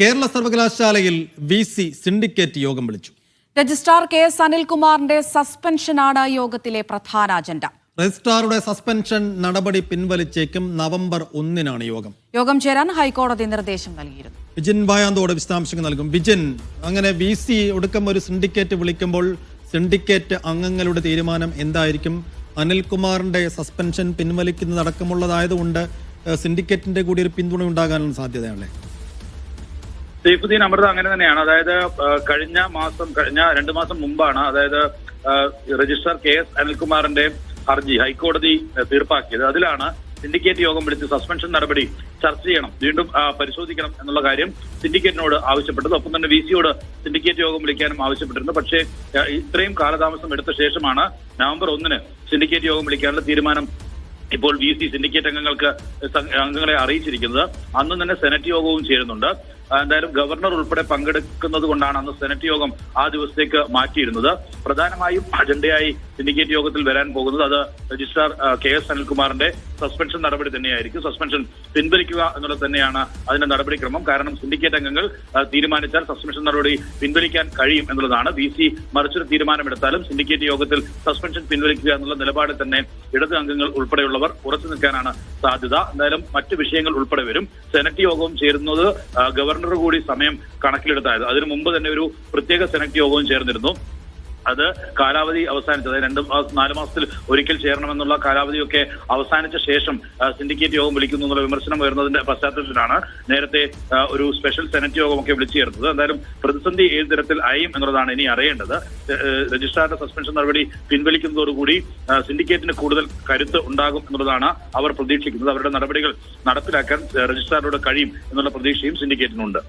കേരള സർവകലാശാലയിൽ V C syndicate യോഗം വിളിച്ചു. രജിസ്ട്രാർ കെ എസ് അനിൽകുമാറിന്റെ സസ്പെൻഷനാണ് യോഗത്തിലെ പ്രധാന അജണ്ട. രജിസ്ട്രാറുടെ സസ്പെൻഷൻ നടപടി പിൻവലിച്ചേക്കും നവംബർ ഒന്നിനാണ് യോഗം. യോഗം ചേരാൻ ഹൈക്കോടതി നിർദ്ദേശം നൽകിയിരുന്നു. വിജിൻ വായാന്തോട് വിശദാംശങ്ങൾ നൽകും. വിജിൻ അങ്ങനെ വി സി ഒടുക്കം ഒരു സിൻഡിക്കേറ്റ് വിളിക്കുമ്പോൾ സിൻഡിക്കേറ്റ് അംഗങ്ങളുടെ തീരുമാനം എന്തായിരിക്കും? അനിൽകുമാറിന്റെ സസ്പെൻഷൻ പിൻവലിക്കുന്നതടക്കമുള്ളതായതുകൊണ്ട് സിൻഡിക്കേറ്റിന്റെ കൂടി ഒരു പിന്തുണ ഉണ്ടാകാനുള്ള സാധ്യതയാണല്ലേ? സൈഫുദ്ദീൻ അമൃത അങ്ങനെ തന്നെയാണ്. അതായത് കഴിഞ്ഞ മാസം കഴിഞ്ഞ രണ്ടു മാസം മുമ്പാണ് അതായത് രജിസ്ട്രാർ കെ എസ് അനിൽകുമാറിന്റെ ഹർജി ഹൈക്കോടതി തീർപ്പാക്കിയത്. അതിലാണ് സിൻഡിക്കേറ്റ് യോഗം വിളിച്ച് സസ്പെൻഷൻ നടപടി ചർച്ച ചെയ്യണം. വീണ്ടും പരിശോധിക്കണം എന്നുള്ള കാര്യം സിൻഡിക്കേറ്റിനോട് ആവശ്യപ്പെട്ടത്. ഒപ്പം തന്നെ വി സിയോട് സിൻഡിക്കേറ്റ് യോഗം വിളിക്കാനും ആവശ്യപ്പെട്ടിരുന്നു. പക്ഷേ ഇത്രയും കാലതാമസം എടുത്ത ശേഷമാണ് നവംബർ ഒന്നിന് സിൻഡിക്കേറ്റ് യോഗം വിളിക്കാനുള്ള തീരുമാനം ഇപ്പോൾ വി സി സിൻഡിക്കേറ്റ് അംഗങ്ങൾക്ക് അംഗങ്ങളെ അറിയിച്ചിരിക്കുന്നത്. അന്ന് തന്നെ സെനറ്റ് യോഗവും ചേരുന്നുണ്ട്. എന്തായാലും ഗവർണർ ഉൾപ്പെടെ പങ്കെടുക്കുന്നത് കൊണ്ടാണ് അന്ന് സെനറ്റ് യോഗം ആ ദിവസത്തേക്ക് മാറ്റിയിരുന്നത്. പ്രധാനമായും അജണ്ടയായി സിൻഡിക്കേറ്റ് യോഗത്തിൽ വരാൻ പോകുന്നത്. അത് രജിസ്ട്രാർ കെ എസ് അനിൽകുമാറിന്റെ സസ്പെൻഷൻ നടപടി തന്നെയായിരിക്കും. സസ്പെൻഷൻ പിൻവലിക്കുക എന്നുള്ളത് തന്നെയാണ് അതിന്റെ നടപടിക്രമം. കാരണം സിൻഡിക്കേറ്റ് അംഗങ്ങൾ തീരുമാനിച്ചാൽ സസ്പെൻഷൻ നടപടി പിൻവലിക്കാൻ കഴിയും എന്നുള്ളതാണ്. വി സി മറിച്ചൊരു തീരുമാനമെടുത്താലും സിൻഡിക്കേറ്റ് യോഗത്തിൽ സസ്പെൻഷൻ പിൻവലിക്കുക എന്നുള്ള നിലപാടിൽ തന്നെ ഇടത് അംഗങ്ങൾ ഉൾപ്പെടെയുള്ളവർ ഉറച്ചു നിൽക്കാനാണ് സാധ്യത. എന്തായാലും മറ്റു വിഷയങ്ങൾ ഉൾപ്പെടെ വരും. സെനറ്റ് യോഗവും ചേരുന്നത് ഗവർണർ കൂടി സമയം കണക്കിലെടുത്തായത് അതിനു മുമ്പ് തന്നെ ഒരു പ്രത്യേക സെനറ്റ് യോഗവും ചേർന്നിരുന്നു. അത് കാലാവധി അവസാനിച്ചത്. അതായത് രണ്ട് നാല് മാസത്തിൽ ഒരിക്കൽ ചേരണമെന്നുള്ള കാലാവധിയൊക്കെ അവസാനിച്ച ശേഷം സിൻഡിക്കേറ്റ് യോഗം വിളിക്കുന്നു എന്നുള്ള വിമർശനം വരുന്നതിന്റെ പശ്ചാത്തലത്തിലാണ് നേരത്തെ ഒരു സ്പെഷ്യൽ സെനറ്റ് യോഗമൊക്കെ വിളിച്ചു ചേർത്തത്. എന്തായാലും പ്രതിസന്ധി ഏത് തരത്തിൽ അയയും എന്നുള്ളതാണ് ഇനി അറിയേണ്ടത്. രജിസ്ട്രാറുടെ സസ്പെൻഷൻ നടപടി പിൻവലിക്കുന്നതോടുകൂടി സിൻഡിക്കേറ്റിന് കൂടുതൽ കരുത്ത് ഉണ്ടാകും എന്നുള്ളതാണ് അവർ പ്രതീക്ഷിക്കുന്നത്. അവരുടെ നടപടികൾ നടപ്പിലാക്കാൻ രജിസ്ട്രാറിനോട് കഴിയും എന്നുള്ള പ്രതീക്ഷയും സിൻഡിക്കേറ്റിനുണ്ട്.